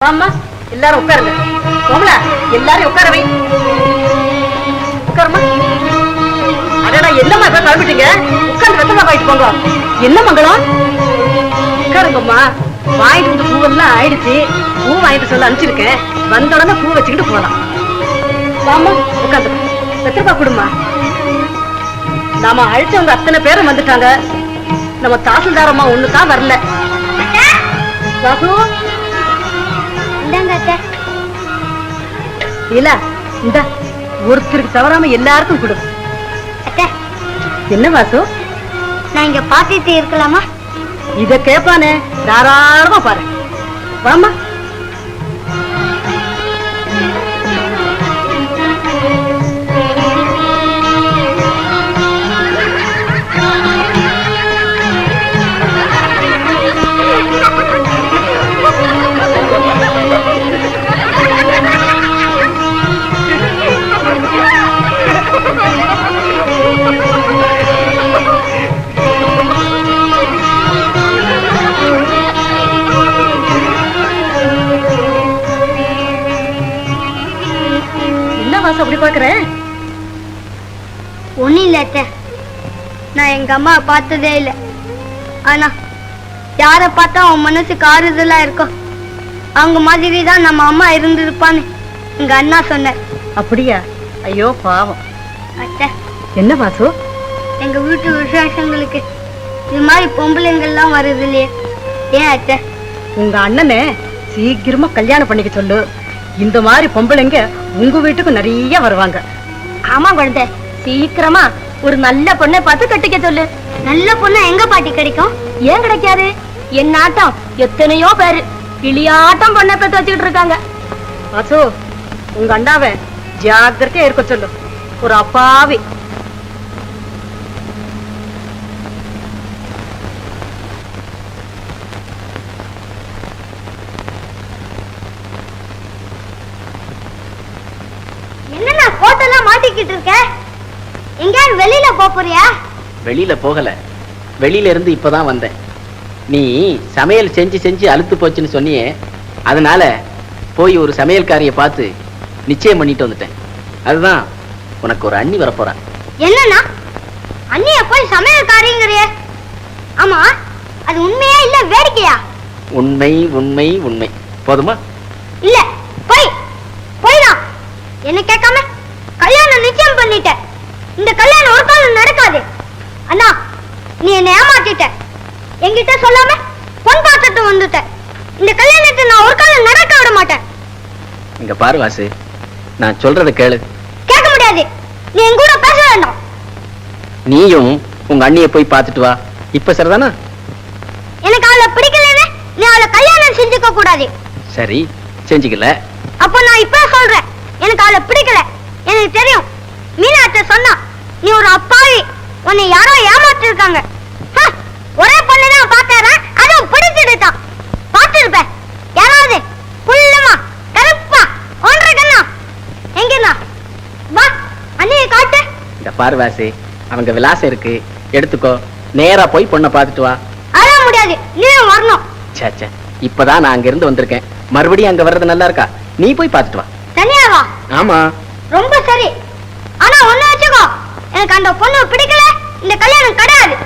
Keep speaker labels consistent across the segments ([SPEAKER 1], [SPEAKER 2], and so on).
[SPEAKER 1] ஆமா எல்லாரும் உட்காருங்க. கோமலா எல்லாரும் உட்கார வை. உட்காருமா அடடா என்னம்மா இப்ப கிளம்பிட்டீங்க? உட்கார்ந்து வெத்தமா வாங்கிட்டு போங்க. என்ன மங்களம்? உட்காருங்கம்மா. வாங்கிட்டு வந்து பூவெல்லாம் ஆயிடுச்சு. பூ வாங்கிட்டு சொல்ல அனுப்பிச்சிருக்கேன். வந்த உடனே பூ வச்சுக்கிட்டு போலாம். வாமா உட்காந்து வெத்தரப்பா கொடுமா நாம அழைச்சவங்க அத்தனை பேரும் வந்துட்டாங்க. நம்ம தாசில்தாரம்மா ஒண்ணு தான் வரல வாசு
[SPEAKER 2] இந்தாங்க அத்தை.
[SPEAKER 1] இல்ல இந்த ஒருத்தருக்கு தவறாம எல்லாருக்கும் கொடு.
[SPEAKER 2] அத்தை
[SPEAKER 1] என்ன வாசு?
[SPEAKER 2] நான் இங்க பாத்துட்டு இருக்கலாமா?
[SPEAKER 1] இத கேப்பானே தாராளமா பாரு. வாமா பாக்குறேன்
[SPEAKER 2] ஒண்ணும் இல்ல அத்தை. நான் எங்க அம்மா பார்த்ததே இல்ல. ஆனா யார பார்த்தா அவன் மனசுக்கு ஆறுதலா இருக்கும் அவங்க மாதிரி தான் நம்ம அம்மா இருந்திருப்பான்னு எங்க அண்ணா சொன்னார்.
[SPEAKER 1] அப்படியா? ஐயோ பாவம்.
[SPEAKER 2] அத்தை.
[SPEAKER 1] என்ன வாசு
[SPEAKER 2] எங்க வீட்டு விசேஷங்களுக்கு இது மாதிரி பொம்பளைங்கள்லாம் வருது இல்லையே. ஏன் அத்தை?
[SPEAKER 1] உங்க அண்ணனை சீக்கிரமா கல்யாணம் பண்ணிக்க சொல்லு. இந்த மாதிரி பொம்பளைங்க உங்க வீட்டுக்கு நிறைய வருவாங்க.
[SPEAKER 2] ஆமா குழந்தை சீக்கிரமா ஒரு நல்ல பொண்ணை பார்த்து கட்டிக்க சொல்லு. நல்ல பொண்ணு எங்க பாட்டி கிடைக்கும்? ஏன் கிடைக்காது? என் ஆட்டம் எத்தனையோ பேரு கிளியாட்டம் பொண்ணை பார்த்து வச்சுக்கிட்டு இருக்காங்க.
[SPEAKER 1] அசோ உங்க அண்ணாவை ஜாக்கிரதையா இருக்க சொல்லு. ஒரு அப்பாவி.
[SPEAKER 2] கோட்டெல்லாம் மாட்டிக்கிட்டு இருக்க? எங்கேயாவது வெளியில போறியா?
[SPEAKER 3] வெளியில போகல. வெளியில இருந்து இப்பதான் வந்தேன். நீ சமையல் செஞ்சு செஞ்சு அழுத்து போச்சுன்னு சொன்னியே அதனால போய் ஒரு சமையல்காரிய பார்த்து நிச்சயம் பண்ணிட்டு வந்துட்டேன். அதுதான் உனக்கு ஒரு அண்ணி வரப்போறா.
[SPEAKER 2] என்னண்ணா அண்ணிய போய் சமையல்காரிங்கிறிய ஆமா அது உண்மையா இல்ல வேடிக்கையா?
[SPEAKER 3] உண்மை உண்மை உண்மை. போதுமா?
[SPEAKER 2] இல்ல போய் போய்தான் என்ன கேட்காம? கல்யாணம் நிச்சயம் பண்ணிட்ட. இந்த கல்யாணம் ஒரு காலம் நடக்காது. அண்ணா நீ என்னை ஏமாத்திட்ட. என்கிட்ட சொல்லாம பொன் பார்த்துட்டு வந்துட்ட. இந்த கல்யாணத்தை நான் ஒரு காலம் நடக்க விட மாட்டேன்.
[SPEAKER 3] இங்க பாரு வாசு நான் சொல்றத கேளு.
[SPEAKER 2] கேட்க முடியாது. நீ என் கூட பேச வேண்டாம்.
[SPEAKER 3] நீயும் உங்க அண்ணிய போய் பார்த்துட்டு வா. இப்ப சரிதானா?
[SPEAKER 2] எனக்கு அவளை பிடிக்கலன்னு நீ அவளை கல்யாணம் செஞ்சுக்க கூடாது.
[SPEAKER 3] சரி செஞ்சுக்கல.
[SPEAKER 2] அப்போ நான் இப்ப சொல்றேன். எனக்கு அவளை பிடிக்கல. எனக்கு தெரியும். மீனாட்ட சொன்னா நீ ஒரு அப்பாவி. உன்னை யாரோ ஏமாத்திருக்காங்க. ஒரே பொண்ணுதான் பார்த்தாரா அதுவும் பிடிச்சிருக்கான் பார்த்திருப்ப. யாராவது? புல்லமா? கருப்பா? ஒன்றரை கண்ணா எங்கண்ணா? வா அண்ணியை காட்டு.
[SPEAKER 3] இந்த பாரு வாசு அவங்க விலாசம் இருக்கு. எடுத்துக்கோ. நேரா போய் பொண்ணை பார்த்துட்டு வா.
[SPEAKER 2] அழ முடியாது. நீயும் வரணும்.
[SPEAKER 3] ச்சே ச்சே. இப்பதான் நான் அங்க இருந்து வந்திருக்கேன். மறுபடியும் அங்க வர்றது நல்லா இருக்கா? நீ போய் பார்த்துட்டு வா.
[SPEAKER 2] தனியா வா.
[SPEAKER 3] ஆமா.
[SPEAKER 2] ரொம்ப சரி. ஆனா ஒண்ணு வச்சுக்கோ. எனக்கு அந்த பொண்ணு பிடிக்கல. இந்த கல்யாணம் கிடையாது.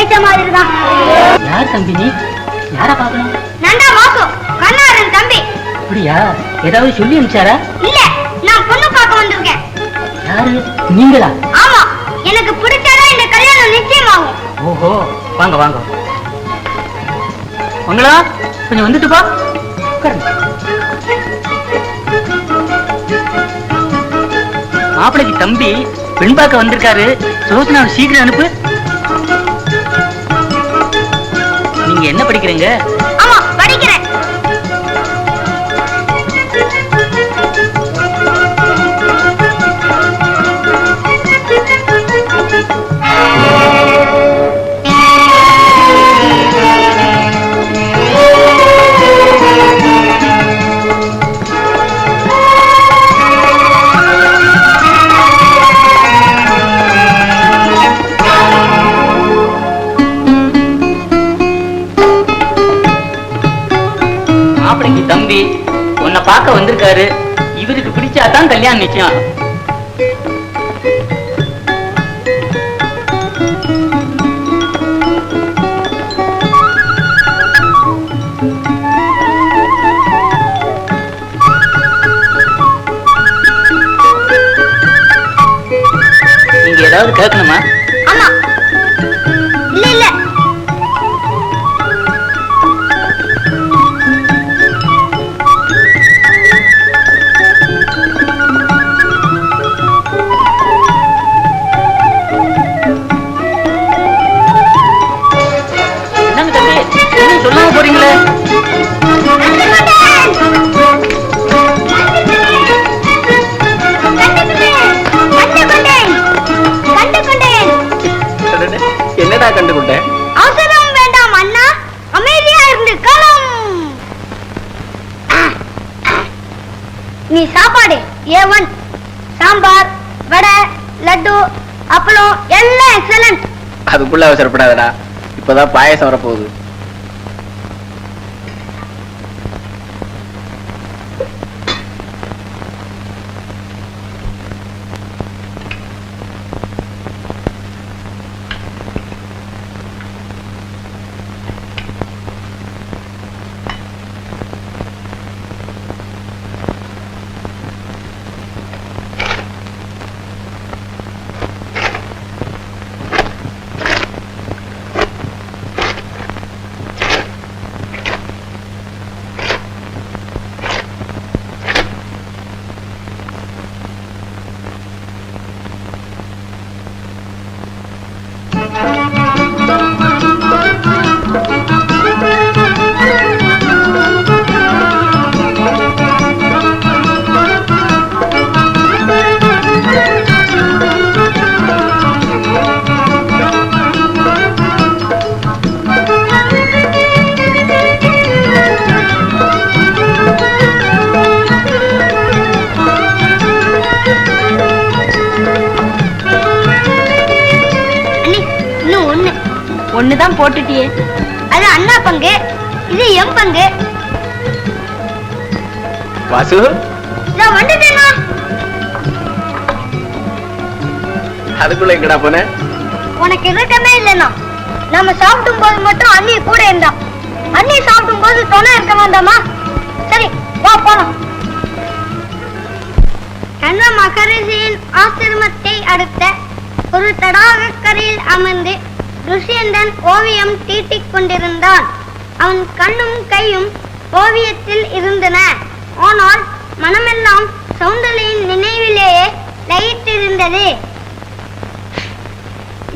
[SPEAKER 2] ஜெயிச்ச மாதிரி தான்
[SPEAKER 4] யார் தம்பி நீ? யார பாக்கணும்
[SPEAKER 2] நண்டா வாசு கண்ணாரன் தம்பி.
[SPEAKER 4] அப்படியா? ஏதாவது சொல்லி அனுப்பிச்சாரா?
[SPEAKER 2] இல்ல நான் பொண்ணு பார்க்க வந்திருக்கேன்.
[SPEAKER 4] யாரு? நீங்களா?
[SPEAKER 2] ஆமா எனக்கு பிடிச்சாதான் இந்த கல்யாணம் நிச்சயமாகும்.
[SPEAKER 4] ஓஹோ வாங்க வாங்க. மங்களா கொஞ்சம் வந்துட்டு பா. உட்காருங்க. மாப்பிளைக்கு தம்பி பெண் பார்க்க வந்திருக்காரு. சோசனா சீக்கிரம் அனுப்பு. நீங்க
[SPEAKER 2] என்ன படிக்கிறீங்க?
[SPEAKER 4] இன்னைக்கு தம்பி உன்னை பார்க்க வந்திருக்காரு. இவருக்கு பிடிச்சாதான் கல்யாணம் நிச்சயம். நீங்க ஏதாவது கேட்கணுமா?
[SPEAKER 2] ஆமா. இல்ல இல்ல.
[SPEAKER 4] சொல்லாம போறீங்களே?
[SPEAKER 3] என்னடா கண்டுகொண்டேன்
[SPEAKER 2] அவசரம் வேண்டாம் அண்ணா. அமைதியா இருந்து களம் நீ சாப்பாடு ஏ ஒன் சாம்பார் வடை லட்டு அப்பளம் எல்லாம் எக்ஸலன்ட்
[SPEAKER 3] அதுக்குள்ள அவசரப்படாதடா. இப்பதான் பாயசம் வரப்போகுது.
[SPEAKER 1] ஒண்ணுதான் போட்டுட்டியே.
[SPEAKER 2] அது அண்ணா பங்கு இது எம் பங்கு.
[SPEAKER 3] வாசு?
[SPEAKER 2] நான் வந்துட்டேனா
[SPEAKER 3] அதுக்குள்ள எங்கடா போன?
[SPEAKER 2] உனக்கு இருக்கமே இல்லைன்னா நம்ம சாப்பிடும் போது மட்டும் அண்ணி கூட இருந்தா அண்ணி சாப்பிடும் போது துணை இருக்க வேண்டாமா சரி வா போலாம். கண்ண மகரிஷியின் ஆசிரமத்தை அடுத்த ஒரு தடாகக்கரையில் அமர்ந்து துஷ்யந்தன் ஓவியம் தீட்டிக் கொண்டிருந்தான். அவன் கண்ணும் கையும் ஓவியத்தில் இருந்தன. ஆனால் மனமெல்லாம் சவுந்தலையின் நினைவிலேயே லயித்திருந்தது.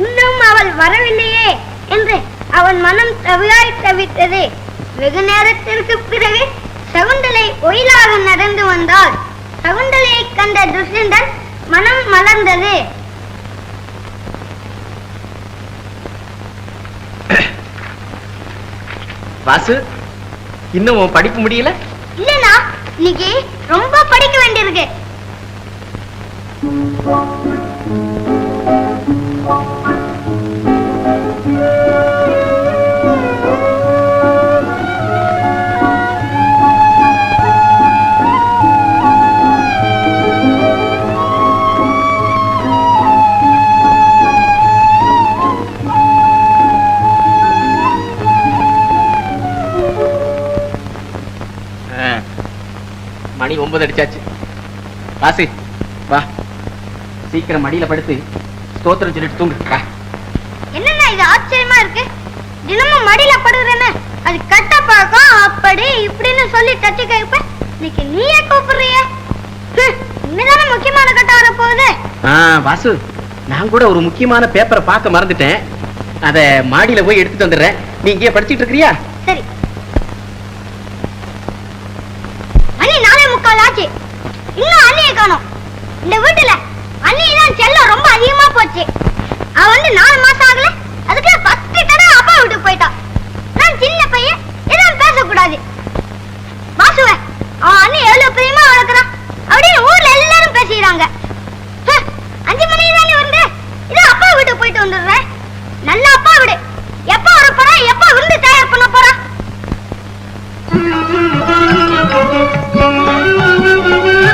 [SPEAKER 2] இன்னும் அவள் வரவில்லையே என்று அவன் மனம் தவியாய் தவித்தது. வெகு நேரத்திற்கு பிறகு சகுந்தலை ஒயிலாக நடந்து வந்தாள். சகுந்தலையை கண்ட துஷ்யந்தன் மனம் மலர்ந்தது.
[SPEAKER 3] வாசு இன்னும் உன் படிப்பு முடியல?
[SPEAKER 2] இல்லனா இன்னைக்கு ரொம்ப படிக்க வேண்டியிருக்கு.
[SPEAKER 3] மணி ஒன்பது அடிச்சாச்சு. வாசி வா. சீக்கிரம் மடியில படுத்து ஸ்தோத்திரம் சொல்லிட்டு தூங்கு. வா.
[SPEAKER 2] இது ஆச்சரியமா இருக்கு? தினமும் மடியில படுறேன்னு அது கட்ட பழக்கம் அப்படி இப்படின்னு சொல்லி தட்டி கேட்ப இன்னைக்கு நீயே கூப்பிடுறிய? இன்னதானே முக்கியமான கட்டம் வர போகுது?
[SPEAKER 3] வாசு நான் கூட ஒரு முக்கியமான பேப்பரை பார்க்க மறந்துட்டேன். அத மாடியில போய் எடுத்துட்டு வந்துடுறேன். நீ இங்கேயே படிச்சிட்டு இருக்கிறியா?
[SPEAKER 2] அண்ணியை காணும். இந்த வீட்டுல அண்ணி தான் செல்லம் ரொம்ப அதிகமா போச்சு. அவ வந்து நாலு மாசம் ஆகல. அதுக்குள்ள பத்து தடவை அப்பா வீட்டுக்கு போயிட்டான். நான் சின்ன பையன் எதுவும் பேசக்கூடாது. வாசுவ அவன் அண்ணி எவ்வளவு பிரியமா வளர்க்குறான் அப்படின்னு ஊர்ல எல்லாரும் பேசிக்கிறாங்க. அஞ்சு மணி தானே வந்து இது அப்பா வீட்டுக்கு போயிட்டு வந்துடுறேன். நல்ல அப்பா வீடு. எப்ப வர போறா எப்ப விருந்து தயார் பண்ண போறா?
[SPEAKER 5] Thank you.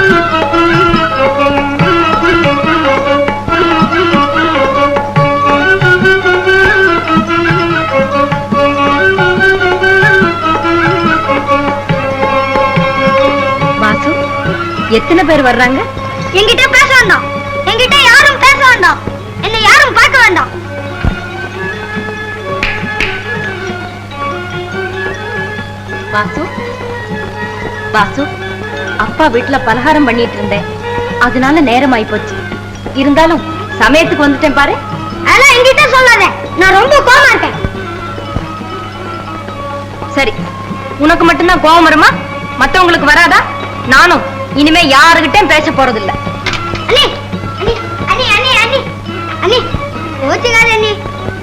[SPEAKER 5] எத்தனை பேர் வர்றாங்க?
[SPEAKER 2] என்கிட்ட பேச வேண்டாம். என்கிட்ட யாரும் பேச வேண்டாம். என்னை யாரும் பார்க்க வேண்டாம்.
[SPEAKER 5] வாசு வாசு அப்பா வீட்டுல பலகாரம் பண்ணிட்டு இருந்தேன். அதனால நேரம் ஆயி போச்சு. இருந்தாலும் சமயத்துக்கு வந்துட்டேன் பாரு.
[SPEAKER 2] அதெல்லாம் என்கிட்ட சொல்லாத. நான் ரொம்ப கோவமா இருக்கேன்.
[SPEAKER 5] சரி உனக்கு மட்டும்தான் கோவம் வருமா? மத்தவங்களுக்கு வராதா? நானும். இனிமே யாருகிட்டயும் பேச
[SPEAKER 2] கோச்சுக்காத அண்ணி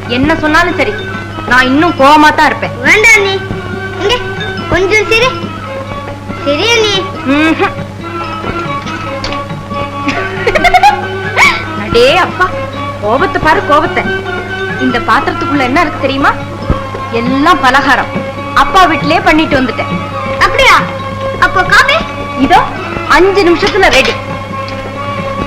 [SPEAKER 5] என்ன சொன்னாலும் சரி நான் இன்னும் கோவமா தான் இருப்பேன்.
[SPEAKER 2] வேண்டாம் இங்க கொஞ்சம் சிரி. சரி
[SPEAKER 5] ம்ஹும். அடே அப்பா கோபத்தை பாரு கோபத்தை. இந்த பாத்திரத்துக்குள்ள என்ன இருக்கு தெரியுமா? எல்லாம் பலகாரம். அப்பா வீட்டிலே பண்ணிட்டு வந்துட்டேன்.
[SPEAKER 2] அப்படியா? அப்போ காபி?
[SPEAKER 5] இதோ. அஞ்சு நிமிஷத்துல ரெடி